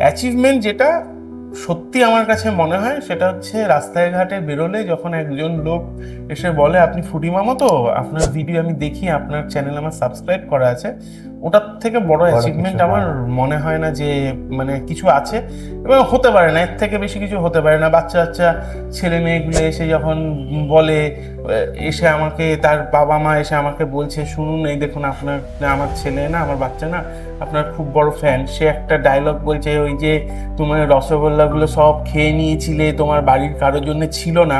Achievement যেটা সত্যি আমার কাছে মনে হয় সেটা হচ্ছে রাস্তায় ঘাটে বেরোলে যখন একজন লোক এসে বলে, আপনি ফুডি মামা তো? আপনার ভিডিও আমি দেখি, আপনার চ্যানেল আমার সাবস্ক্রাইব করা আছে। ওটার থেকে বড় অ্যাচিভমেন্ট আমার মনে হয় না যে মানে কিছু আছে। এবং হতে পারে না এর থেকে বেশি কিছু হতে পারে না। বাচ্চা বাচ্চা ছেলে মেয়েগুলো এসে যখন বলে এসে আমাকে তার বাবা মা এসে আমাকে বলছে শুনুন এই দেখুন আপনার আমার ছেলে না আমার বাচ্চা না আপনার খুব বড় ফ্যান সে একটা ডায়লগ বলছে ওই যে তোমার রসগোল্লাগুলো সব খেয়ে নিয়েছিলে তোমার বাড়ির কারোর জন্য ছিল না।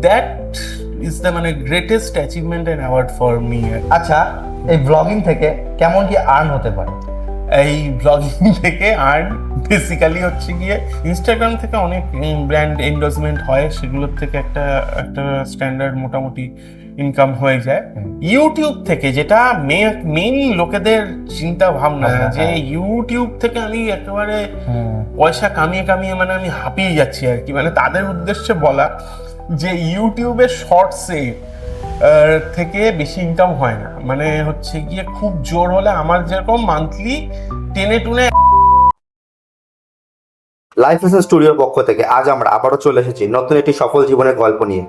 দ্যাট ইজ দ্য মানে greatest achievement and award for me আচ্ছা এই ব্লগিং থেকে কেমন কি আর্ন হতে পারে? এই ব্লগিং থেকে আর্ন বেসিক্যালি হচ্ছে গিয়ে ইনস্টাগ্রাম থেকে অনেক ব্র্যান্ড এন্ডোজমেন্ট হয় সেগুলোর থেকে একটা একটা স্ট্যান্ডার্ড মোটামুটি ইনকাম হয়ে যায়। ইউটিউব থেকে যেটা মেইন লোকেদের চিন্তা ভাবনা ভাবনা, যে হ্যাঁ। ইউটিউব থেকে আমি একেবারে পয়সা কামিয়ে কামিয়ে মানে আমি হাঁপিয়ে যাচ্ছি আর কি। মানে তাদের উদ্দেশ্যে বলা যে ইউটিউবের শর্টসে থেকে বেশি ইনকাম হয় না। মানে হচ্ছে গিয়ে খুব জোর হলে আমার যেরকম মান্থলি টেনে টুনে লাইফ স্টুডিওর পক্ষ থেকে আজ আমরা আবারও চলে এসেছি নতুন একটি সফল জীবনের গল্প নিয়ে।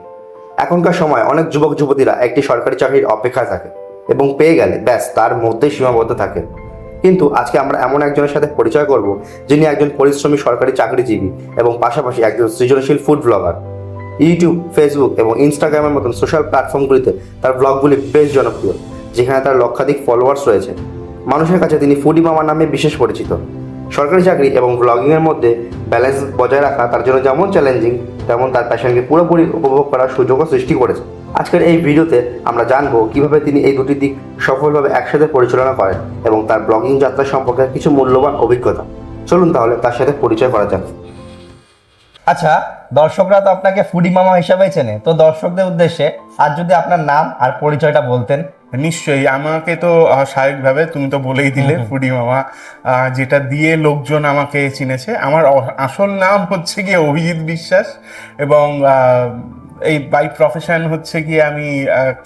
এখনকার সময় অনেক যুবক যুবতীরা একটি সরকারি চাকরির অপেক্ষায় থাকে এবং পেয়ে গেলে ব্যাস তার মধ্যেই সীমাবদ্ধ থাকে। কিন্তু আজকে আমরা এমন একজনের সাথে পরিচয় করব যিনি একজন পরিশ্রমী সরকারি চাকরিজীবী এবং পাশাপাশি একজন সৃজনশীল ফুড ব্লগার ইউটিউব ফেসবুক এবং ইনস্টাগ্রামের মতন সোশ্যাল প্ল্যাটফর্মগুলিতে তার ব্লগগুলি বেশ জনপ্রিয়, যেখানে তার লক্ষাধিক ফলোয়ার্স রয়েছে। মানুষের কাছে তিনি ফুডি মামা নামে বিশেষ পরিচিত। সরকারি চাকরি এবং ব্লগিংয়ের মধ্যে ব্যালেন্স বজায় রাখা তার জন্য যেমন চ্যালেঞ্জিং তেমন তার প্যাশনকে পুরোপুরি উপভোগ করার সুযোগও সৃষ্টি করেছে। আজকের এই ভিডিওতে আমরা জানব কীভাবে তিনি এই দুটি দিক সফলভাবে একসাথে পরিচালনা করেন এবং তার ব্লগিং যাত্রা সম্পর্কে কিছু মূল্যবান অভিজ্ঞতা। চলুন তাহলে তার সাথে পরিচয় করা যাক। আচ্ছা দর্শকরা তো আপনাকে ফুডি মামা হিসাবে চেনে। তো দর্শকদের উদ্দেশ্যে আর যদি আপনার নাম আর পরিচয়টা বলতেন। নিশ্চয়ই আমাকে তো স্বাভাবিকভাবে তুমি তো বলেই দিলে ফুডি মামা। যেটা দিয়ে লোকজন আমাকে চিনেছে। আমার আসল নাম হচ্ছে গিয়ে অভিজিৎ বিশ্বাস এবং এই বাই প্রফেশন হচ্ছে গিয়ে আমি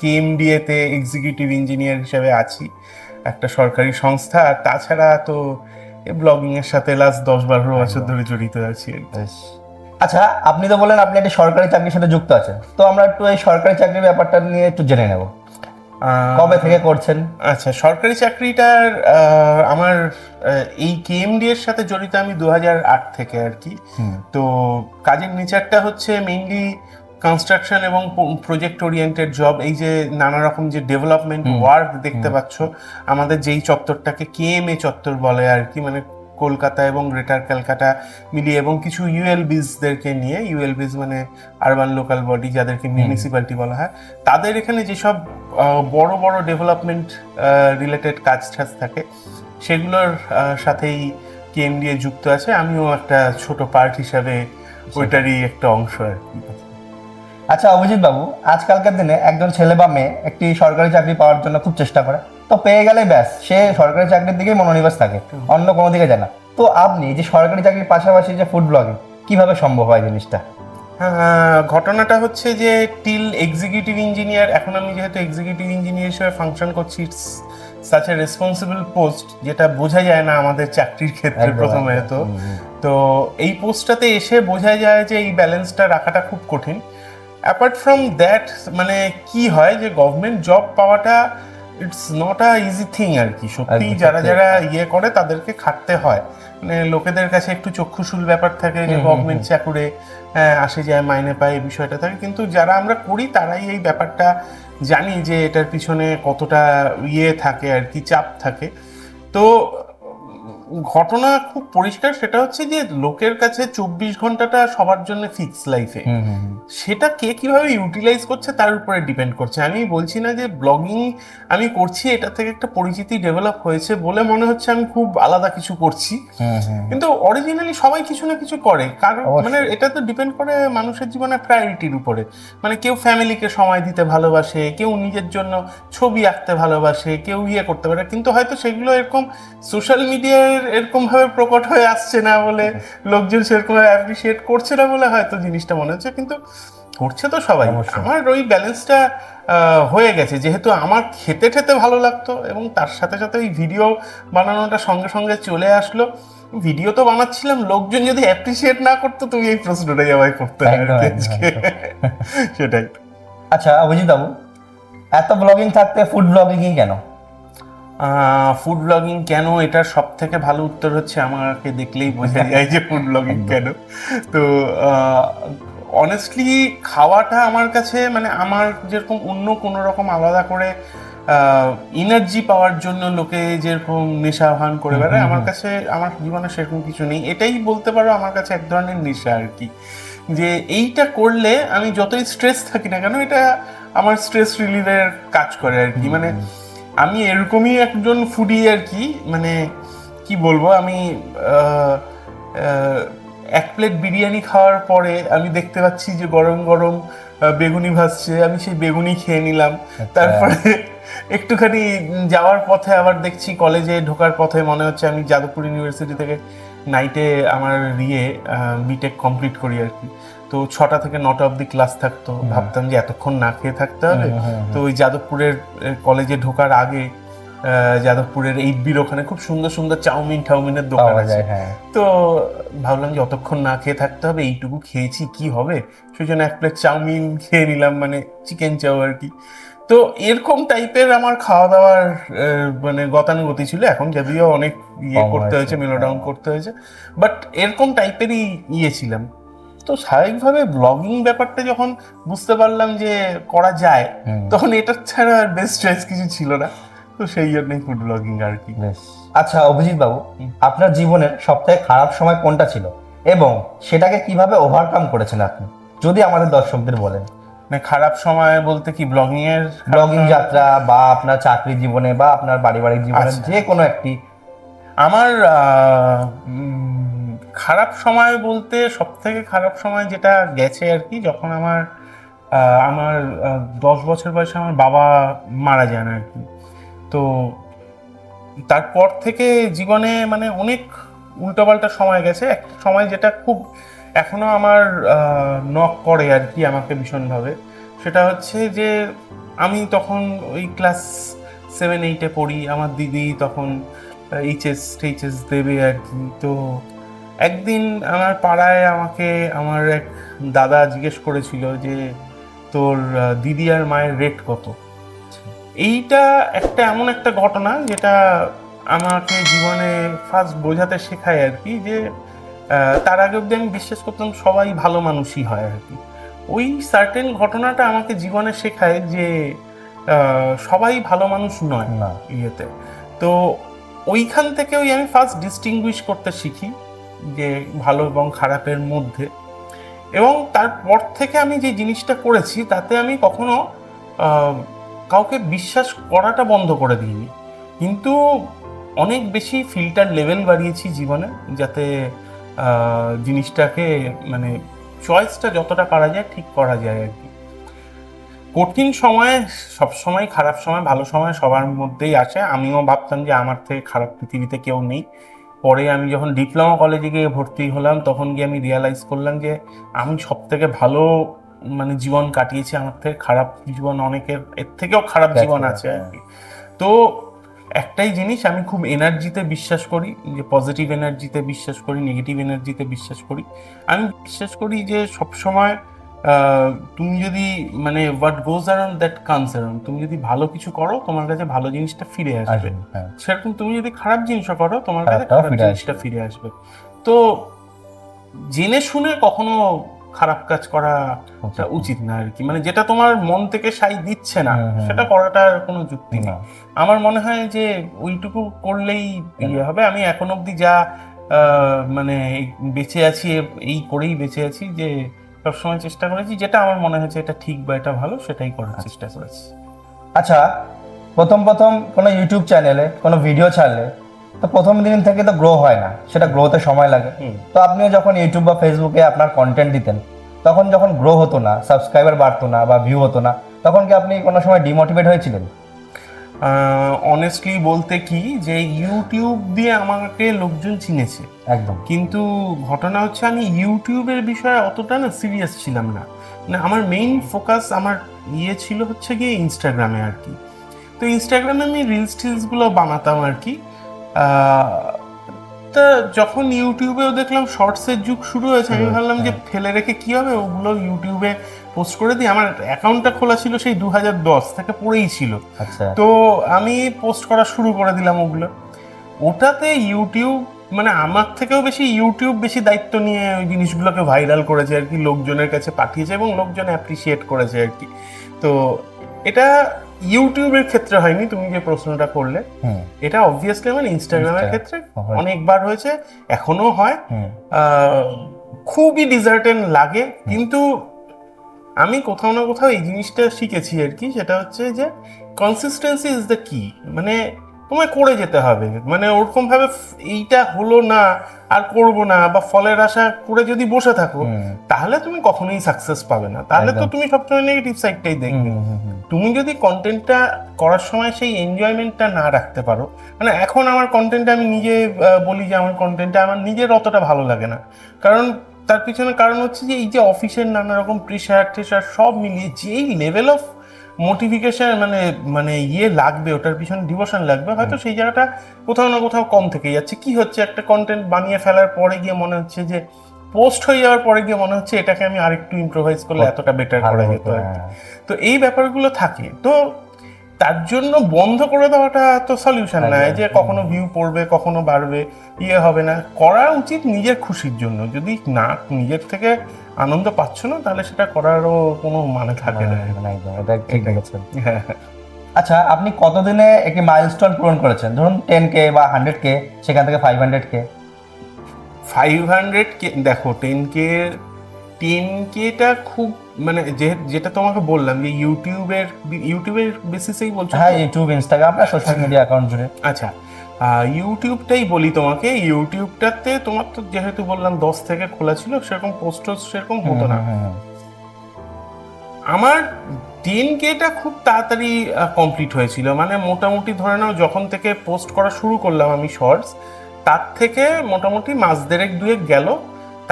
কেএমডিএ তে এক্সিকিউটিভ ইঞ্জিনিয়ার হিসেবে আছি একটা সরকারি সংস্থা। তাছাড়া তো ব্লগিং এর সাথে লাস্ট দশ বারো বছর ধরে জড়িত আছি। আচ্ছা আপনি তো বললেন আপনি একটা সরকারি চাকরির সাথে যুক্ত আছেন। তো আমরা একটু এই সরকারি চাকরির ব্যাপারটা নিয়ে একটু জেনে নেব। কবে থেকে করছেন? আচ্ছা সরকারি চাকরিটার আমার এই কেএমডি এর সাথে জড়িত আমি দু আট থেকে আর কি। তো কাজের নেচারটা হচ্ছে মেইনলি কনস্ট্রাকশন এবং প্রজেক্ট ওরিয়েন্টেড জব এই যে নানা রকম যে ডেভেলপমেন্ট ওয়ার্ক দেখতে পাচ্ছ আমাদের যেই চত্বরটাকে কেএমএ চত্বর বলে আর কি মানে কলকাতা এবং গ্রেটার ক্যালকাটা মিলিয়ে এবং কিছু ইউএলবিজদেরকে নিয়ে ইউএলবিজ মানে আরবান লোকাল বডি যাদেরকে মিউনিসিপ্যালিটি বলা হয় তাদের এখানে যেসব বড় বড় ডেভেলপমেন্ট রিলেটেড কাজ টাজ থাকে সেগুলোর সাথেই কেএমডিএ যুক্ত আছে। আমিও একটা ছোট পার্ট হিসাবে ওইটারই একটা অংশ আর কি। আচ্ছা অভিজিৎ বাবু আজকালকার দিনে একজন ছেলে বা মেয়ে একটি সরকারি চাকরি পাওয়ার জন্য খুব চেষ্টা করে। তো পেয়ে গেলে ব্যাস সে সরকারি চাকরির দিকেই মনোনিবেশ থাকে অন্য কোনো দিকে যায় না। তো আপনি যে সরকারি চাকরির পাশাপাশি যে ফুড ব্লগিং কীভাবে সম্ভব হয় জিনিসটা? হ্যাঁ, ঘটনাটা হচ্ছে যে টিল এক্সিকিউটিভ ইঞ্জিনিয়ার এখন আমি যেহেতু এক্সিকিউটিভ ইঞ্জিনিয়ার হিসেবে ফাংশন করছি it's such a responsible post যেটা বোঝা যায় না আমাদের চাকরির ক্ষেত্রে প্রথমে তো। তো এই পোস্টটাতে এসে বোঝা যায় যে এই ব্যালেন্সটা রাখাটা খুব কঠিন। অ্যাপার্ট ফ্রম দ্যাট মানে কি হয় যে গভর্নমেন্ট জব পাওয়াটা it's not a easy thing আর কি সত্যি যারা যারা ইয়ে করে তাদেরকে খাটতে হয়। মানে লোকেদের কাছে একটু চক্ষুশূল ব্যাপার থাকে যে গভর্নমেন্ট চাকুরে আসে যায় মাইনে পায় এই বিষয়টা থাকে। কিন্তু যারা আমরা করি তারাই এই ব্যাপারটা জানি যে এটার পিছনে কতটা ইয়ে থাকে আর কি চাপ থাকে। তো ঘটনা খুব পরিষ্কার সেটা হচ্ছে যে লোকের কাছে চব্বিশ ঘন্টাটা সবার জন্য ফিক্স লাইফে সেটা কে কীভাবে ইউটিলাইজ করছে তার উপরে ডিপেন্ড করছে। আমি বলছি না যে ব্লগিং আমি করছি এটা থেকে একটা পরিচিতি ডেভেলপ হয়েছে বলে মনে হচ্ছে আমি খুব আলাদা কিছু করছি। কিন্তু অরিজিনালি সবাই কিছু না কিছু করে। কারণ মানে এটা তো ডিপেন্ড করে মানুষের জীবনে প্রায়োরিটির উপরে। মানে কেউ ফ্যামিলিকে সময় দিতে ভালোবাসে কেউ নিজের জন্য ছবি আঁকতে ভালোবাসে কেউ ইয়ে করতে পারে। কিন্তু হয়তো সেগুলো এরকম সোশ্যাল মিডিয়ায় এরকম ভাবে প্রকট হয়ে আসছে না বলে লোকজন সেরকম অ্যাপ্রিসিয়েট করছে না বলে হয়তো জিনিসটা মনে হচ্ছে কিন্তু করছে তো সবাই। আমার ওই ব্যালেন্সটা হয়ে গেছে যেহেতু আমার খেতে ঠেতে ভালো লাগতো এবং তার সাথে সাথে ওই ভিডিও বানানোটা সঙ্গে সঙ্গে চলে আসলো। ভিডিও তো বানাচ্ছিলাম লোকজন যদি অ্যাপ্রিসিয়েট না করতো তুমি এই প্রশ্নটাই আমায় করতে। সেটাই। আচ্ছা অভিজিৎ বাবু এত ব্লগিং থাকতে ফুড ব্লগিংই কেন? ফুড ব্লগিং কেন? এটার সব থেকে ভালো উত্তর হচ্ছে আমাকে দেখলেই বোঝা যায় যে ফুড ব্লগিং কেন। তো অনেস্টলি খাওয়াটা আমার কাছে মানে আমার যেরকম অন্য কোনো রকম আলাদা করে এনার্জি পাওয়ার জন্য লোকে যেরকম নেশা ভান করে বেড়ায় আমার কাছে আমার জীবনে সেরকম কিছু নেই। এটাই বলতে পারো আমার কাছে এক ধরনের নেশা আর কি। যে এইটা করলে আমি যতই স্ট্রেস থাকি না কেন এটা আমার স্ট্রেস রিলিভের কাজ করে আর কি। মানে আমি এরকমই একজন ফুডি আর কি মানে কি বলব আমি এক প্লেট বিরিয়ানি খাওয়ার পরে আমি দেখতে পাচ্ছি যে গরম গরম বেগুনি ভাসছে আমি সেই বেগুনি খেয়ে নিলাম। তারপরে একটুখানি যাওয়ার পথে আবার দেখছি কলেজে ঢোকার পথে মনে হচ্ছে আমি যাদবপুর ইউনিভার্সিটি থেকে নাইটে আমার ইয়ে বিটেক কমপ্লিট করি আর কি। তো ছটা থেকে নটা অবধি ক্লাস থাকতো। ভাবতাম যে এতক্ষণ না খেয়ে থাকতে হবে। তো ওই যাদবপুরের কলেজে ঢোকার আগে যাদবপুরের এইট বির ওখানে খুব সুন্দর সুন্দর চাউমিন টাউমিনের দোকান আছে। হ্যাঁ। তো ভাবলাম যে অতক্ষণ না খেয়ে থাকতে হবে এইটুকু খেয়েছি কি হবে? সেই জন্য এক প্লেট চাউমিন খেয়ে নিলাম মানে চিকেন চাউ আর কি। তো এরকম টাইপের আমার খাওয়া দাওয়ার মানে গতানুগতি ছিল। এখন যদিও অনেক ইয়ে করতে হয়েছে। মেলোডাউন করতে হয়েছে। বাট এরকম টাইপেরই ইয়ে ছিলাম। তো স্বাভাবিকভাবে ব্লগিং ব্যাপারটা যখন বুঝতে পারলাম যে করা যায় তখন এটা ছাড়া আর বেস্ট চয়েস কিছু ছিল না। তো সেই জন্যই ফুড ব্লগিং আর কি। আচ্ছা অভিজিৎ বাবু আপনার জীবনের সবথেকে খারাপ সময় কোনটা ছিল? এবং সেটাকে কীভাবে ওভারকাম করেছেন আপনি? যদি আমাদের দর্শকদের বলেন। মানে খারাপ সময় বলতে কি ব্লগিং এর ব্লগিং যাত্রা বা আপনার চাকরি জীবনে বা আপনার পারিবারিক জীবনে আচ্ছা। যে কোনো একটি আমার খারাপ সময় বলতে সব থেকে খারাপ সময় যেটা গেছে আর কি, যখন আমার আমার দশ বছর বয়সে আমার বাবা মারা যান আর কি। তো তারপর থেকে জীবনে মানে অনেক উল্টোপাল্টা সময় গেছে। একটা সময় যেটা খুব এখনও আমার নক করে আর কি আমাকে ভীষণভাবে। সেটা হচ্ছে যে আমি তখন ওই ক্লাস সেভেন এইটে পড়ি। আমার দিদি তখন এইচএস টেইচএস দেবে আর কি। তো একদিন আমার পাড়ায় আমাকে আমার এক দাদা জিজ্ঞেস করেছিল যে তোর দিদি আর মায়ের রেট কত? এইটা একটা এমন একটা ঘটনা যেটা আমাকে জীবনে ফার্স্ট বোঝাতে শেখায় আর কি যে তার আগে অব্দি আমি বিশ্বাস করতাম সবাই ভালো মানুষই হয় আর কি। ওই সার্টেন ঘটনাটা আমাকে জীবনে শেখায় যে সবাই ভালো মানুষ নয় না। ইয়েতে। তো ওইখান থেকে ওই আমি ফার্স্ট ডিস্টিংগুইশ করতে শিখি। যে ভালো এবং খারাপের মধ্যে। এবং তারপর থেকে আমি যে জিনিসটা করেছি, তাতে আমি কখনো কাউকে বিশ্বাস করাটা বন্ধ করে দিইনি। কিন্তু অনেক বেশি ফিল্টার লেভেল বাড়িয়েছি জীবনে, যাতে জিনিসটাকে মানে চয়েসটা যতটা করা যায়, ঠিক করা যায় আর কি। কঠিন সময়ে, সব সময় খারাপ সময়, ভালো সময় সবার মধ্যেই আসে। আমিও ভাবতাম যে আমার থেকে খারাপ পৃথিবীতে কেউ নেই। পরে আমি যখন ডিপ্লোমা কলেজে গিয়ে ভর্তি হলাম তখন গিয়ে আমি রিয়ালাইজ করলাম যে আমি সব থেকে ভালো মানে জীবন কাটিয়েছি। আমার থেকে খারাপ জীবন অনেকের এর থেকেও খারাপ জীবন আছে আর কি তো একটাই জিনিস আমি খুব এনার্জিতে বিশ্বাস করি যে পজিটিভ এনার্জিতে বিশ্বাস করি নেগেটিভ এনার্জিতে বিশ্বাস করি। আমি বিশ্বাস করি যে সবসময় তুমি যদি মানে what goes around that comes around তুমি যদি ভালো কিছু করো তোমার কাছে ভালো জিনিসটা ফিরে আসবে। হ্যাঁ। সেরকম তুমি যদি খারাপ জিনিসও করো তোমার কাছে খারাপ জিনিসটা ফিরে আসবে। তো জেনে শুনে কখনো খারাপ কাজ করা উচিত উচিত না আর কি। মানে যেটা তোমার মন থেকে সাই দিচ্ছে না হুম। সেটা করাটার কোনো যুক্তি না। নেই আমার মনে হয় যে ওইটুকু করলেই ইয়ে হবে। আমি এখন অবধি যা আহ, মানে বেঁচে আছি এই করেই বেঁচে আছি যে সবসময় চেষ্টা করেছি যেটা আমার মনে হয়েছে এটা ঠিক বা এটা ভালো সেটাই করার চেষ্টা করেছি। আচ্ছা প্রথম প্রথম কোনো ইউটিউব চ্যানেলে কোনো ভিডিও ছাড়লে তো প্রথম দিন থেকে তো গ্রো হয় না সেটা গ্রোতে সময় লাগে। তো আপনিও যখন ইউটিউব বা ফেসবুকে আপনার কন্টেন্ট দিতেন তখন যখন গ্রো হতো না সাবস্ক্রাইবার বাড়তো না বা ভিউ হতো না তখন কি আপনি কোনো সময় ডিমোটিভেট হয়েছিলেন? অনেস্টলি বলতে কি যে ইউটিউব দিয়ে আমাকে লোকজন চিনেছে। একদম। কিন্তু ঘটনা হচ্ছে আমি ইউটিউবের বিষয়ে অতটা না সিরিয়াস ছিলাম না। মানে আমার মেইন ফোকাস আমার ইয়ে ছিল হচ্ছে গিয়ে ইনস্টাগ্রামে আর কি তো ইনস্টাগ্রামে আমি রিলস টিলসগুলো বানাতাম আর কি তা যখন ইউটিউবেও দেখলাম শর্টসের যুগ শুরু হয়েছে আমি ভাবলাম যে ফেলে রেখে কি হবে? ওগুলো ইউটিউবে পোস্ট করে দিই আমার অ্যাকাউন্টটা খোলা ছিল সেই দু হাজার দশ থেকে পড়েই ছিল। আচ্ছা। তো আমি পোস্ট করা শুরু করে দিলাম ওগুলো। ওটাতে ইউটিউব মানে আমার থেকেও বেশি ইউটিউব বেশি দায়িত্ব নিয়ে ওই জিনিসগুলোকে ভাইরাল করেছে আর কি লোকজনের কাছে পাঠিয়েছে এবং লোকজন অ্যাপ্রিসিয়েট করেছে আর কি। তো এটা ইউটিউবের ক্ষেত্রে হয়নি তুমি যে প্রশ্নটা করলে হুম। এটা অবভিয়াসলি আমার ইনস্টাগ্রামের ক্ষেত্রে অনেকবার হয়েছে এখনও হয়। খুবই ডিজার্টেন লাগে কিন্তু আমি কোথাও না কোথাও এই জিনিসটা শিখেছি আর কি সেটা হচ্ছে যে কনসিস্টেন্সি ইজ দ্য কি মানে তোমায় করে যেতে হবে মানে ওরকমভাবে এইটা হলো না আর করব না বা ফলের আশা করে যদি বসে থাকো তাহলে তুমি কখনোই সাকসেস পাবে না। তাহলে তো তুমি সবসময় নেগেটিভ সাইডটাই দেখবে। তুমি যদি কন্টেন্টটা করার সময় সেই এনজয়মেন্টটা না রাখতে পারো মানে এখন আমার কন্টেন্টটা আমি নিজে বলি যে আমার কন্টেন্টটা আমার নিজের অতটা ভালো লাগে না। কারণ তার পিছনে কারণ হচ্ছে যে এই যে অফিসের নানা রকম প্রেশার টেশার সব মিলিয়ে যেই লেভেল অফ মোটিফিকেশন মানে মানে ইয়ে লাগবে ওটার পিছনে ডিভোশন লাগবে হয়তো সেই জায়গাটা কোথাও না কোথাও কম থেকে যাচ্ছে। কি হচ্ছে একটা কন্টেন্ট বানিয়ে ফেলার পরে গিয়ে মনে হচ্ছে যে পোস্ট হয়ে যাওয়ার পরে গিয়ে মনে হচ্ছে এটাকে আমি আরেকটু ইম্প্রোভাইজ করলে এতটা বেটার করা যেত আর হ্যাঁ। তো এই ব্যাপারগুলো থাকে। তো তার জন্য বন্ধ করে দেওয়াটা তো সলিউশন না যে কখনো ভিউ পড়বে কখনো বাড়বে ইয়ে হবে না। করা উচিত নিজের খুশির জন্য। যদি না নিজের থেকে আনন্দ পাচ্ছ না তাহলে সেটা করারও কোনো মানে থাকে না। মানে এটা ঠিক বলেছেন। হ্যাঁ। আচ্ছা আপনি কতদিনে একটি মাইলস্টোন পূরণ করেছেন? ধরুন টেন কে বা হান্ড্রেড কে সেখান থেকে five hundred K five hundred K দেখো টেন কে টেন কেটা খুব মানে যেটা তোমাকে বললাম যে ইউটিউবের ইউটিউবের বেসিসেই বলছো? হ্যাঁ ইউটিউব ইনস্টাগ্রাম বা সোশ্যাল মিডিয়া অ্যাকাউন্ট জুড়ে। আচ্ছা। ইউটিউবটাই বলি তোমাকে ইউটিউবটাতে তোমার তো যেহেতু বললাম দশ থেকে খোলা ছিল সেরকম পোস্ট সেরকম হতো না। হুম, হুম, আমার টেন কেটা খুব তাড়াতাড়ি কমপ্লিট হয়েছিল। মানে মোটামুটি ধরে নাও যখন থেকে পোস্ট করা শুরু করলাম আমি শর্টস তার থেকে মোটামুটি মাস দেড়েক দুয়েক গেল।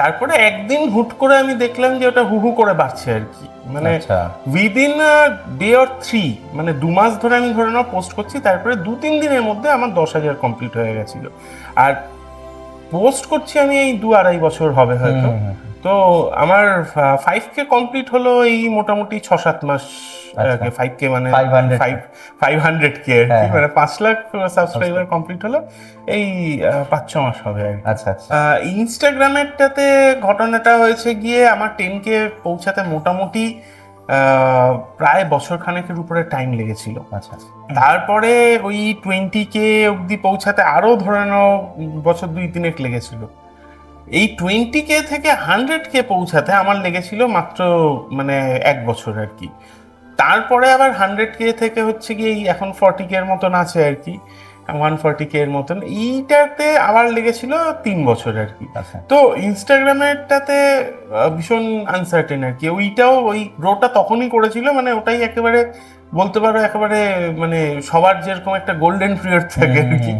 তারপরে একদিন হুট করে আমি দেখলাম যে ওটা হু হু করে বাড়ছে আর কি। মানে উইদিন ডে অর থ্রি মানে দু মাস ধরে আমি ধরে নাও পোস্ট করছি তারপরে দু তিন দিনের মধ্যে আমার দশ হাজার কমপ্লিট হয়ে গেছিল। আর পোস্ট করছি আমি এই দু আড়াই বছর হবে হয়তো। তো আমার ফাইভ কে কমপ্লিট হলো এই মোটামুটি ছ সাত মাস আচ্ছা। ফাইভ কে মানে 500 ফাইভ হান্ড্রেড কে আর কি। হ্যাঁ, মানে পাঁচ লাখ সাবস্ক্রাইবার কমপ্লিট হলো। এই পাঁচ ছ মাস হবে আর আচ্ছা আচ্ছা। ইনস্টাগ্রামেরটাতে ঘটনাটা হয়েছে গিয়ে আমার টেনকে পৌঁছাতে মোটামুটি আহ, প্রায় বছর খানেকের উপরে টাইম লেগেছিল। আচ্ছা তারপরে ওই টোয়েন্টি কে অবধি পৌঁছাতে আরও ধরে নাও বছর দুই তিনেক লেগেছিল। এই টোয়েন্টি কে থেকে হান্ড্রেড কে পৌঁছাতে আমার লেগেছিল মাত্র মানে এক বছর আর কি। তারপরে আবার হান্ড্রেড কে থেকে হচ্ছে কি এই এখন ফর্টি কে এর মতন আছে আর কি ওয়ান ফর্টি কে এর মতন। এইটাতে আবার লেগেছিল তিন বছর আর কি। আচ্ছা। তো ইনস্টাগ্রামেরটাতে ভীষণ আনসার্টেন আর কি। ওইটাও ওই গ্রোটা তখনই করেছিল মানে ওটাই একেবারে বলতে পারো একেবারে মানে সবার যেরকম একটা গোল্ডেন পিরিয়ড থাকে আর কি।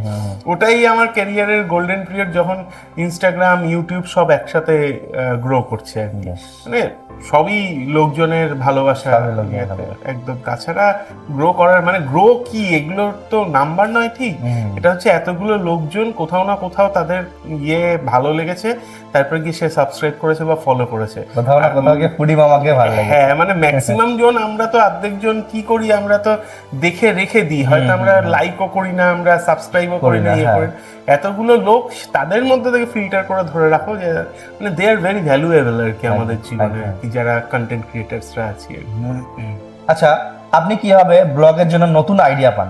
ওটাই আমার ক্যারিয়ারের গোল্ডেন পিরিয়ড যখন ইনস্টাগ্রাম ইউটিউব সব একসাথে গ্রো করছে আর কি। মানে সবই লোকজনের ভালোবাসা। একদম। তাছাড়া গ্রো করার মানে গ্রো কি? এগুলোর তো নাম্বার নয় ঠিক। এটা হচ্ছে এতগুলো লোকজন কোথাও না কোথাও তাদের ইয়ে ভালো লেগেছে তারপরে কি সে সাবস্ক্রাইব করেছে বা ফলো করেছে। কোথাও না কোথাও গিয়ে ফুডি মামাকে ভালো হ্যাঁ মানে ম্যাক্সিমাম জন আমরা তো অর্ধেক জন কি করি আমরা তো দেখে রেখে দিই। হয়তো আমরা লাইকও করি না আমরা সাবস্ক্রাইবও করি করি না ইয়ে হ্যাঁ। করি এতগুলো লোক তাদের মধ্যে থেকে ফিল্টার করে ধরে রাখো যে মানে দে আর ভেরি ভ্যালুয়েবল আর কি আমাদের জীবনে। কি, যারা কন্টেন্ট ক্রিয়েটার্সরা আছি আচ্ছা আপনি কীভাবে ব্লগের জন্য নতুন আইডিয়া পান?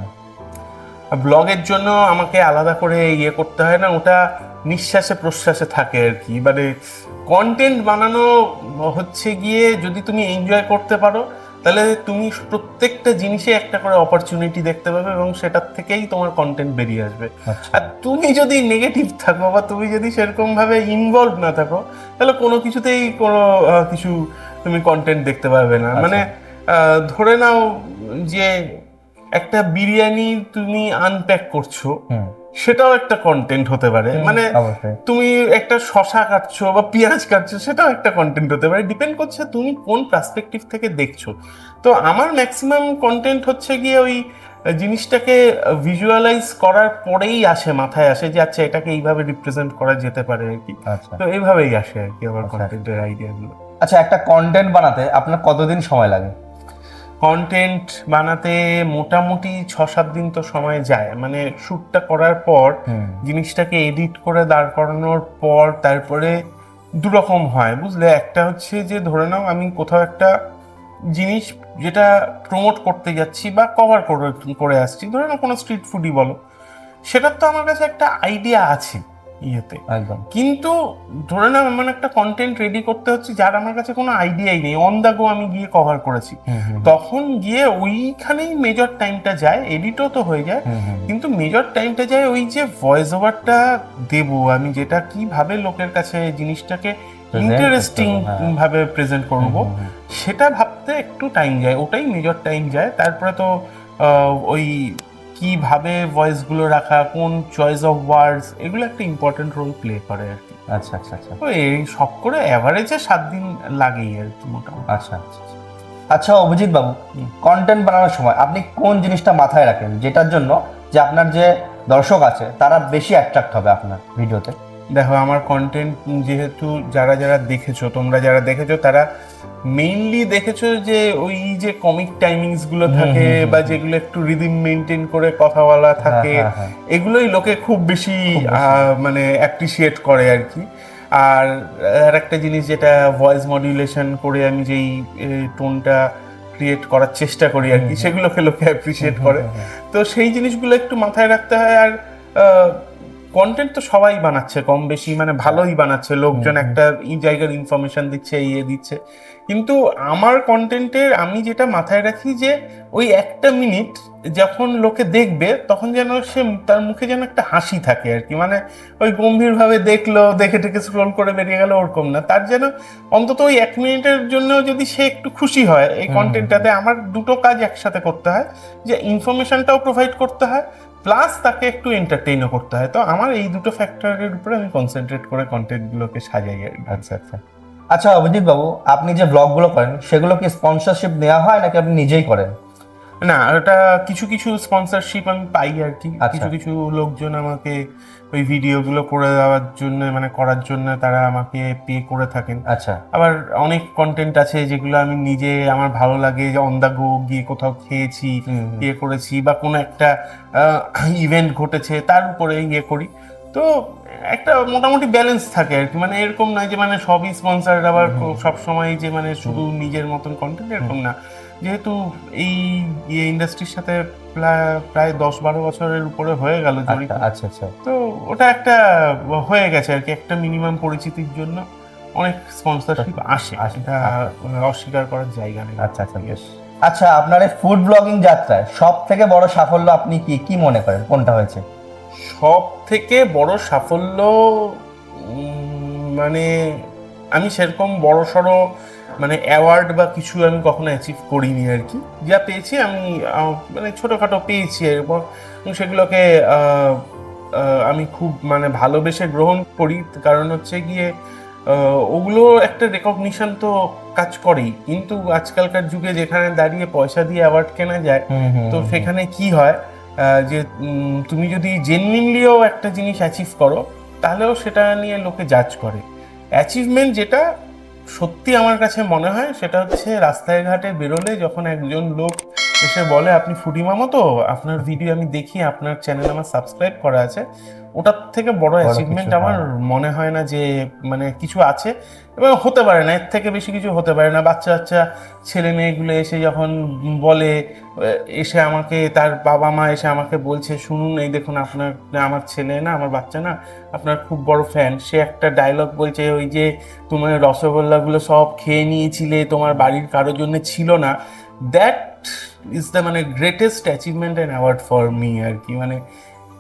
ব্লগের জন্য আমাকে আলাদা করে ইয়ে করতে হয় না ওটা নিঃশ্বাসে প্রশ্বাসে থাকে আর কি। মানে কন্টেন্ট বানানো হচ্ছে গিয়ে যদি তুমি এনজয় করতে পারো তাহলে তুমি প্রত্যেকটা জিনিসে একটা করে অপরচুনিটি দেখতে পাবে এবং সেটার থেকেই তোমার কন্টেন্ট বেরিয়ে আসবে। আচ্ছা। আর তুমি যদি নেগেটিভ থাকো বা তুমি যদি সেরকম ভাবে ইনভলভ না থাকো তাহলে কোনো কিছুতেই কোনো কিছু তুমি কন্টেন্ট দেখতে পাবে না। মানে ধরে নাও যে একটা বিরিয়ানি তুমি আনপ্যাক করছ সেটাও একটা কন্টেন্ট হতে পারে। মানে তুমি একটা শশা কাটছো বা পেঁয়াজ কাটছো সেটাও একটা কন্টেন্ট হতে পারে। ডিপেন্ড করছে তুমি কোন পার্সপেক্টিভ থেকে দেখছ। তো আমার ম্যাক্সিমাম কন্টেন্ট হচ্ছে গিয়ে ওই জিনিসটাকে ভিজুয়ালাইজ করার পরেই আসে মাথায় আসে যে আচ্ছা এটাকে এইভাবে রিপ্রেজেন্ট করা যেতে পারে আর কি। আচ্ছা। তো এইভাবেই আসে আর কি আমার আচ্ছা। কন্টেন্টের আইডিয়াগুলো আচ্ছা একটা কন্টেন্ট বানাতে আপনার কতদিন সময় লাগে? কন্টেন্ট বানাতে মোটামুটি ছ সাত দিন তো সময় যায়। মানে শ্যুটটা করার পর জিনিসটাকে এডিট করে দাঁড় করানোর পর তারপরে দুরকম হয় বুঝলে? একটা হচ্ছে যে ধরে নাও আমি কোথাও একটা জিনিস যেটা প্রমোট করতে যাচ্ছি বা কভার করে করে আসছি ধরে নাও কোনো স্ট্রিট ফুডই বলো সেটার তো আমার কাছে একটা আইডিয়া আছে। ইয়েতে। একদম। কিন্তু ধরে নাও মানে একটা কন্টেন্ট রেডি করতে হচ্ছে যার আমার কাছে কোনো আইডিয়াই নেই। অন দ্য গো আমি গিয়ে কভার করেছি। তখন গিয়ে ওইখানেই মেজর টাইমটা যায়। এডিটও তো হয়ে যায়। কিন্তু মেজর টাইমটা যায় ওই যে ভয়েস ওভারটা দেব। আমি যেটা কীভাবে লোকের কাছে জিনিসটাকে ইন্টারেস্টিং হ্যাঁ। ভাবে প্রেজেন্ট করব সেটা ভাবতে একটু টাইম যায়। ওটাই মেজর টাইম যায়। তারপরে তো ওই কীভাবে ভয়েসগুলো রাখা কোন চয়েস অফ ওয়ার্ডস এগুলো একটা ইম্পর্টেন্ট রোল প্লে করে আর কি। আচ্ছা আচ্ছা আচ্ছা। তো এই সব করে অ্যাভারেজে সাত দিন লাগেই আর কি মোটামুটি। আচ্ছা আচ্ছা আচ্ছা। আচ্ছা অভিজিৎ বাবু কন্টেন্ট বানানোর সময় আপনি কোন জিনিসটা মাথায় রাখেন যেটার জন্য যে আপনার যে দর্শক আছে তারা বেশি অ্যাট্রাক্ট হবে আপনার ভিডিওতে দেখো আমার কন্টেন্ট যেহেতু যারা যারা দেখেছ তোমরা যারা দেখেছ তারা মেইনলি দেখেছ যে ওই যে কমিক টাইমিংসগুলো থাকে বা যেগুলো একটু রিদিম মেনটেন করে কথা বলা থাকে হ্যাঁ, হ্যাঁ। এগুলোই লোকে খুব বেশি মানে অ্যাপ্রিসিয়েট করে আর কি। আর আর একটা জিনিস যেটা ভয়েস মডিউলেশন করে আমি যেই টোনটা ক্রিয়েট করার চেষ্টা করি আর কি সেগুলোকে লোকে অ্যাপ্রিসিয়েট করে। তো সেই জিনিসগুলো একটু মাথায় রাখতে হয় আর কন্টেন্ট তো সবাই বানাচ্ছে কম বেশি মানে ভালোই বানাচ্ছে লোকজন একটা এই জায়গার ইনফরমেশন দিচ্ছে ইয়ে দিচ্ছে। কিন্তু আমার কন্টেন্টের আমি যেটা মাথায় রাখি যে ওই একটা মিনিট যখন লোকে দেখবে তখন যেন সে তার মুখে যেন একটা হাসি থাকে আর কি। মানে ওই গম্ভীরভাবে দেখল দেখে টেকে স্ক্রোল করে বেরিয়ে গেল ওরকম না। তার যেন অন্তত ওই এক মিনিটের জন্য যদি সে একটু খুশি হয় এই কন্টেন্টটাতে আমার দুটো কাজ একসাথে করতে হয়। যে ইনফরমেশনটাও প্রোভাইড করতে হয় প্লাস তাকে একটু এন্টারটেইনও করতে হয় তো আমার এই দুটো ফ্যাক্টরের উপরে আমি কনসেন্ট্রেট করে কন্টেন্টগুলোকে সাজাই। আচ্ছা আচ্ছা আচ্ছা অভিজিৎ বাবু আপনি যে ব্লগগুলো করেন সেগুলো কি স্পন্সরশিপ নেওয়া হয় নাকি আপনি নিজেই করেন না ওটা কিছু কিছু স্পন্সরশিপ আমি পাই আর কি আচ্ছা। কিছু কিছু লোকজন আমাকে ওই ভিডিওগুলো করে দেওয়ার জন্য মানে করার জন্য তারা আমাকে পে করে থাকেন। আচ্ছা। আবার অনেক কন্টেন্ট আছে যেগুলো আমি নিজে আমার ভালো লাগে যে অন দ্য গো গিয়ে কোথাও খেয়েছি। ইয়ে করেছি বা কোনো একটা ইভেন্ট ঘটেছে তার উপরে ইয়ে করি। তো একটা মোটামুটি ব্যালেন্স থাকে আর কি। মানে এরকম নয় যে মানে সবই স্পন্সার আবার সব সময় যে মানে শুধু নিজের মতন কন্টেন্ট এরকম না। যেহেতু এই ইন্ডাস্ট্রির সাথে প্রায়- দশ বারো বছরের উপরে হয়ে গেল জড়িত আচ্ছা আচ্ছা আচ্ছা। তো ওটা একটা হয়ে গেছে আর কি একটা মিনিমাম পরিচিতির জন্য অনেক স্পন্সরশিপ আসে। এটা অস্বীকার করার জায়গা নেই। আচ্ছা আচ্ছা বেশ। আচ্ছা আপনার এই ফুড ব্লগিং যাত্রায় সব থেকে বড় সাফল্য আপনি কি কি মনে করেন? কোনটা হয়েছে? সব থেকে বড় সাফল্য মানে আমি সেরকম বড় সড়ো মানে অ্যাওয়ার্ড বা কিছু আমি কখনো অ্যাচিভ করিনি আর কি। যা পেয়েছি আমি মানে ছোটোখাটো পেয়েছি এবং সেগুলোকে আমি খুব মানে ভালোবেসে গ্রহণ করি। কারণ হচ্ছে গিয়ে ওগুলো একটা রেকগনিশন তো কাজ করেই। কিন্তু আজকালকার যুগে যেখানে দাঁড়িয়ে পয়সা দিয়ে অ্যাওয়ার্ড কেনা যায় তো সেখানে কি হয় যে তুমি যদি জেনুইনলিও একটা জিনিস অ্যাচিভ করো তাহলেও সেটা নিয়ে লোকে জাজ করে। অ্যাচিভমেন্ট যেটা সত্যি আমার কাছে মনে হয় সেটা হচ্ছে রাস্তায় ঘাটে বেরোলে যখন একজন লোক এসে বলে আপনি ফুডি মামা তো? আপনার ভিডিও আমি দেখি আপনার চ্যানেল আমার সাবস্ক্রাইব করা আছে। ওটার থেকে বড় অ্যাচিভমেন্ট আমার মনে হয় না যে মানে কিছু আছে। এবং হতে পারে না এর থেকে বেশি কিছু হতে পারে না। বাচ্চা বাচ্চা ছেলে মেয়েগুলো এসে যখন বলে এসে আমাকে তার বাবা মা এসে আমাকে বলছে শুনুন এই দেখুন আপনার আমার ছেলে না আমার বাচ্চা না আপনার খুব বড় ফ্যান সে একটা ডায়লগ বলছে ওই যে তোমার রসগোল্লাগুলো সব খেয়ে নিয়েছিলে তোমার বাড়ির কারোর জন্য ছিল না। দ্যাট ইজ দ্য মানে greatest achievement and award for me আর কি মানে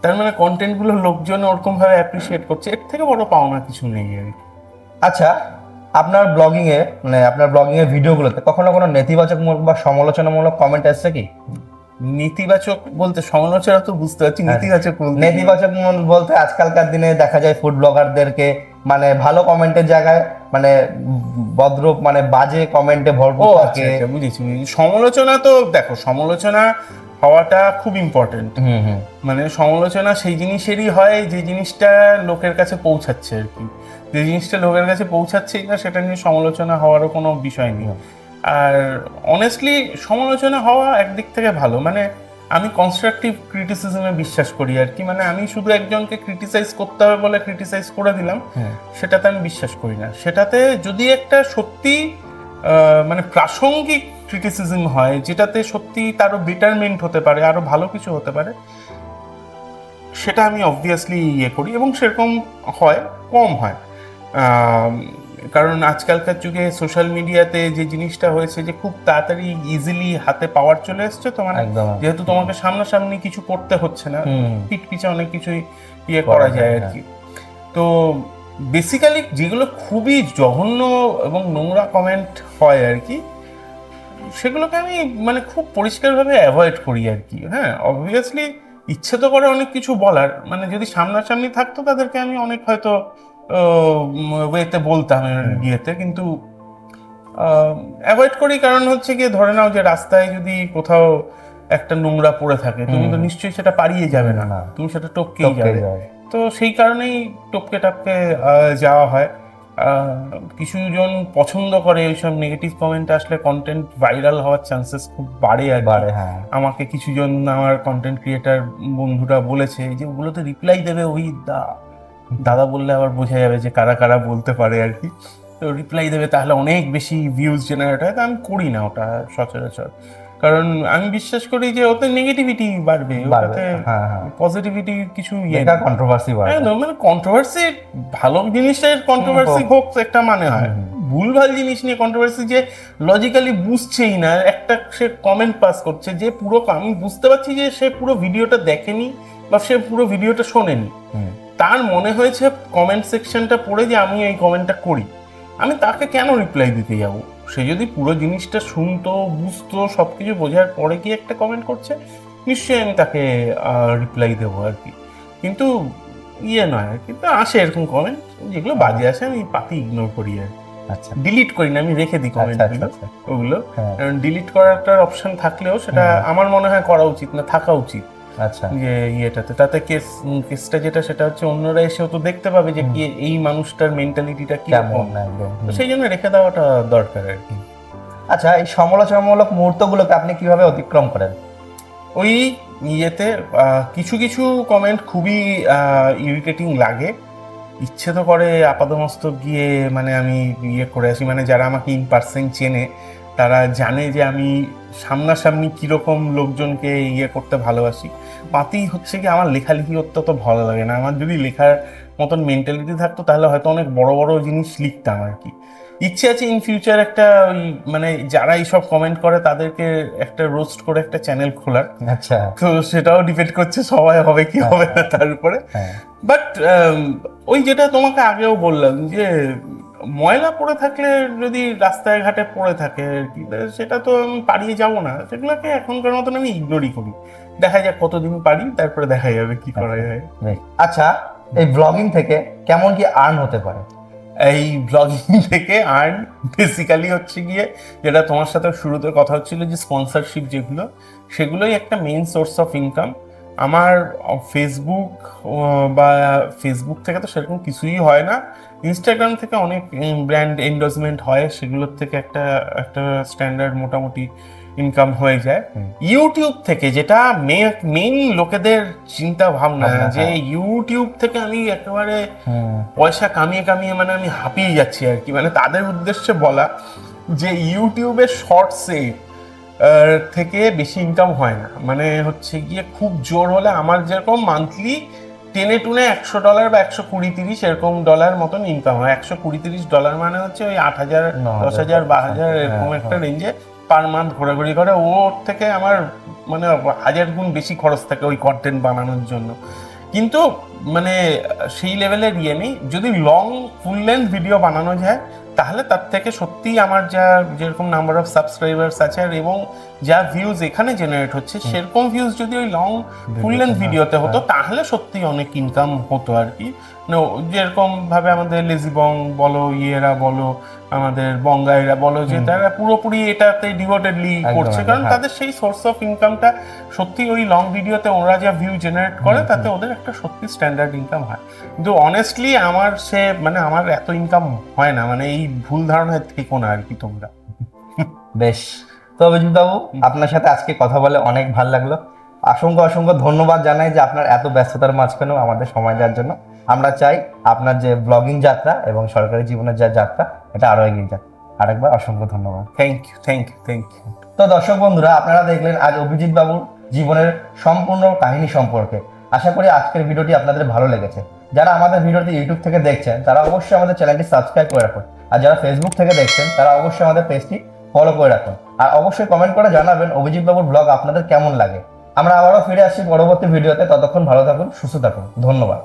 তার মানে কন্টেন্টগুলো লোকজন ওরকম ভাবে অ্যাপ্রিসিয়েট করছে এর থেকে বড় পাওনা কিছু নেই আর কি। আচ্ছা আপনার ব্লগিংয়ে মানে আপনার ব্লগিং এর ভিডিওগুলোতে কখনো কোনো নেতিবাচকমূলক বা সমালোচনামূলক কমেন্ট আসছে কি? নেতিবাচক বলতে সমালোচনা তো বুঝতে পারছি নেতিবাচক নেতিবাচক বলতে আজকালকার দিনে দেখা যায় ফুড ব্লগারদেরকে মানে ভালো কমেন্টের জায়গায় মানে ভদ্র মানে বাজে কমেন্টে ভরপুর আচ্ছা থাকে। আচ্ছা বুঝেছি বুঝেছি। সমালোচনা তো দেখো সমালোচনা হওয়াটা খুব ইম্পর্টেন্ট মানে সমালোচনা সেই জিনিসেরই হয় যে জিনিসটা লোকের কাছে পৌঁছাচ্ছে আর কি। যে জিনিসটা লোকের কাছে পৌঁছাচ্ছে না সেটা নিয়ে সমালোচনা হওয়ারও কোনো বিষয় নেই। আর অনেস্টলি সমালোচনা হওয়া একদিক থেকে ভালো। মানে আমি কনস্ট্রাকটিভ ক্রিটিসিজমে বিশ্বাস করি আর কি। মানে আমি শুধু একজনকে ক্রিটিসাইজ করতে হবে বলে ক্রিটিসাইজ করে দিলাম হুম। সেটাতে আমি বিশ্বাস করি না। সেটাতে যদি একটা সত্যি মানে প্রাসঙ্গিক ক্রিটিসিজম হয় যেটাতে সত্যি তারও বেটারমেন্ট হতে পারে আরও ভালো কিছু হতে পারে সেটা আমি অবভিয়াসলি ইয়ে করি এবং সেরকম হয় কম হয়। কারণ আজকালকার যুগে সোশ্যাল মিডিয়াতে যে জিনিসটা হয়েছে যে খুব তাড়াতাড়ি ইজিলি হাতে পাওয়ার চলে এসছে তো মানে যেহেতু তোমাকে সামনাসামনি কিছু করতে হচ্ছে না। পিঠ পিছে অনেক কিছুই ইয়ে করা যায়, আর কি তো বেসিক্যালি যেগুলো খুবই জঘন্য এবং নোংরা কমেন্ট হয় আর কি সেগুলোকে আমি মানে খুব পরিষ্কারভাবে অ্যাভয়েড করি আর কি হ্যাঁ। অবভিয়াসলি ইচ্ছে তো করে অনেক কিছু বলার মানে যদি সামনাসামনি থাকতো তাদেরকে আমি অনেক হয়তো ওয়েতে বলতাম ইয়েতে কিন্তু অ্যাভয়েড করি কারণ হচ্ছে গিয়ে ধরে নাও যে রাস্তায় যদি কোথাও একটা নোংরা পড়ে থাকে তুমি তো নিশ্চয়ই সেটা পারিয়ে যাবে না। না। তুমি সেটা টপকেই টপকে যাবে। তো সেই কারণেই টপকে টপকে যাওয়া হয়। কিছুজন পছন্দ করে এইসব নেগেটিভ কমেন্ট আসলে কন্টেন্ট ভাইরাল হওয়ার চান্সেস খুব বাড়ে আর বাড়ে হ্যাঁ। আমাকে কিছুজন আমার কন্টেন্ট ক্রিয়েটার বন্ধুরা বলেছে যে ওগুলোতে রিপ্লাই দেবে ওই দা দাদা বললে আবার বোঝা যাবে যে কারা কারা বলতে পারে আর কি। তো রিপ্লাই দেবে তাহলে অনেক বেশি ভিউজ জেনারেট হয়। তো আমি করি না ওটা সচরাচর। কারণ আমি বিশ্বাস করি যে ওতে নেগেটিভিটি বাড়বে বাড়বে, ওটাতে হ্যাঁ, হ্যাঁ। পজিটিভিটি কিছু ইয়ে এটা কন্ট্রোভার্সি বাড়ে একদম মানে কন্ট্রোভার্সি ভালো জিনিসের কন্ট্রোভার্সি হোক একটা মানে হয়। ভুলভাল জিনিস নিয়ে কন্ট্রোভার্সি যে লজিক্যালি বুঝছেই না একটা সে কমেন্ট পাস করছে যে পুরো আমি বুঝতে পারছি যে সে পুরো ভিডিওটা দেখেনি বা সে পুরো ভিডিওটা শোনেনি। তার মনে হয়েছে কমেন্ট সেকশনটা পড়ে যে আমি এই কমেন্টটা করি। আমি তাকে কেন রিপ্লাই দিতে যাব? সে যদি পুরো জিনিসটা শুনতো বুঝতো সব কিছু বোঝার পরে কি একটা কমেন্ট করছে নিশ্চয়ই আমি তাকে রিপ্লাই দেবো আর কি। কিন্তু ইয়ে নয় কিন্তু আসে এরকম কমেন্ট যেগুলো বাজে আসে আমি পাতি ইগনোর করি আর আচ্ছা। ডিলিট করি না আমি রেখে দিই আচ্ছা আচ্ছা কমেন্টগুলো আচ্ছা ওগুলো। হ্যাঁ। কারণ ডিলিট করার একটা অপশন থাকলেও সেটা আমার মনে হয় করা উচিত না থাকা উচিত। আচ্ছা। যে ইয়েটাতে। তাতে কেস কেসটা যেটা সেটা হচ্ছে অন্যরা এসেও তো দেখতে পাবে যে কি এই মানুষটার মেন্টালিটিটা কি কেমন একদম। সেই জন্য রেখে দেওয়াটা দরকার আর কি। আচ্ছা এই সমালোচনামূলক মুহূর্তগুলোকে আপনি কীভাবে অতিক্রম করেন? ওই ইয়েতে কিছু কিছু কমেন্ট খুবই ইরিটেটিং লাগে। ইচ্ছে তো করে আপাদমস্তক গিয়ে মানে আমি ইয়ে করে আসি। মানে যারা আমাকে ইন পার্সেন্ট চেনে তারা জানে যে আমি সামনাসামনি কীরকম লোকজনকে ইয়ে করতে ভালোবাসি। পাতি হচ্ছে কি আমার লেখালেখি করতে তো ভালো লাগে না। আমার যদি লেখার মতন মেন্টালিটি থাকতো তাহলে হয়তো অনেক বড় বড় জিনিস লিখতাম আর কি। ইচ্ছে আছে ইন ফিউচার একটা ওই মানে যারা এইসব কমেন্ট করে তাদেরকে একটা রোস্ট করে একটা চ্যানেল খোলার। আচ্ছা। তো সেটাও ডিপেন্ড করছে সবাই হবে কি হবে না তার উপরে। হ্যাঁ। বাট ওই যেটা তোমাকে আগেও বললাম যে ময়লা পড়ে থাকলে যদি রাস্তায় ঘাটে পড়ে থাকে আর কি, সেটা তো আমি পারিয়ে যাব না। সেগুলোকে এখনকার মতন আমি ইগনোরই করি। দেখা যাক কতদিন পারি তারপরে দেখা যাবে কি করা যায়। আচ্ছা এই ব্লগিং থেকে কেমন কি আর্ন হতে পারে? এই ব্লগিং থেকে আর্ন বেসিক্যালি হচ্ছে গিয়ে যেটা তোমার সাথে শুরুতে কথা হচ্ছিল যে স্পন্সরশিপ যেগুলো সেগুলোই একটা মেইন সোর্স অফ ইনকাম আমার ফেসবুক বা ফেসবুক থেকে তো সেরকম কিছুই হয় না। ইনস্টাগ্রাম থেকে অনেক ব্র্যান্ড এন্ডোজমেন্ট হয় সেগুলোর থেকে একটা একটা স্ট্যান্ডার্ড মোটামুটি ইনকাম হয়ে যায়। ইউটিউব থেকে যেটা মেইন লোকেদের চিন্তা ভাবনা যে হ্যাঁ। ইউটিউব থেকে আমি একেবারে পয়সা কামিয়ে কামিয়ে মানে আমি হাঁপিয়ে যাচ্ছি আর কি। মানে তাদের উদ্দেশ্যে বলা যে ইউটিউবের শর্টসে থেকে বেশি ইনকাম হয় না। মানে হচ্ছে গিয়ে খুব জোর হলে আমার যেরকম মান্থলি টেনে টুনে একশো ডলার বা একশো কুড়ি তিরিশ এরকম ডলার মতন ইনকাম হয়। একশো কুড়ি তিরিশ ডলার মানে হচ্ছে ওই আট হাজার দশ হাজার বা হাজার হ্যাঁ, এরকম হ্যাঁ। একটা রেঞ্জে পার মান্থ ঘোরাঘুরি করে। ওর থেকে আমার মানে হাজার গুণ বেশি খরচ থাকে ওই কন্টেন্ট বানানোর জন্য। কিন্তু মানে সেই লেভেলের ইয়ে নেই। যদি লং ফুল লেন্থ ভিডিও বানানো যায় তাহলে তার থেকে সত্যিই আমার যা যেরকম নাম্বার অফ সাবস্ক্রাইবার্স আছে আর এবং যা ভিউজ এখানে জেনারেট হচ্ছে সেরকম ভিউজ যদি ওই লং ফুল লেন্থ ভিডিওতে হতো তাহলে সত্যি অনেক ইনকাম হতো আর কি। যেরকম ভাবে আমাদের লেজিবং বলো ইয়েরা বলো আমাদের বঙ্গাইরা বলো যে তারা পুরোপুরি এটাতে ডিভোটেডলি করছে। কারণ হ্যাঁ। তাদের সেই সোর্স অফ ইনকামটা সত্যি ওই লং ভিডিওতে ওরা যা ভিউ জেনারেট করে তাতে ওদের একটা সত্যি স্ট্যান্ডার্ড ইনকাম হয়। কিন্তু অনেস্টলি আমার সে মানে আমার এত ইনকাম হয় না মানে এই ভুল ধারণায় থেকো না আর কি তোমরা। বেশ। তো অভিজিৎ বাবু আপনার সাথে আজকে কথা বলে অনেক ভালো লাগল। অসংখ্য অসংখ্য ধন্যবাদ জানাই যে আপনার এত ব্যস্ততার মাঝখানেও আমাদের সময় দেওয়ার জন্য। আমরা চাই আপনার যে ব্লগিং যাত্রা এবং সরকারি জীবনের যে যাত্রা এটা আরও এগিয়ে যাক। আরেকবার অসংখ্য ধন্যবাদ। Thank you thank you thank you তো দর্শক বন্ধুরা আপনারা দেখলেন আজ অভিজিৎ বাবুর জীবনের সম্পূর্ণ কাহিনী সম্পর্কে। আশা করি আজকের ভিডিওটি আপনাদের ভালো লেগেছে। যারা আমাদের ভিডিওটি ইউটিউব থেকে দেখছেন, তারা অবশ্যই আমাদের চ্যানেলটি সাবস্ক্রাইব করে রাখুন। আর যারা ফেসবুক থেকে দেখছেন, তারা অবশ্যই আমাদের পেজটি ফলো করে রাখুন। আর অবশ্যই কমেন্ট করে জানাবেন অভিজিৎ বাবুর ব্লগ আপনাদের কেমন লাগে। আমরা আবারও ফিরে আসছি পরবর্তী ভিডিওতে। ততক্ষণ ভালো থাকুন, সুস্থ থাকুন। ধন্যবাদ।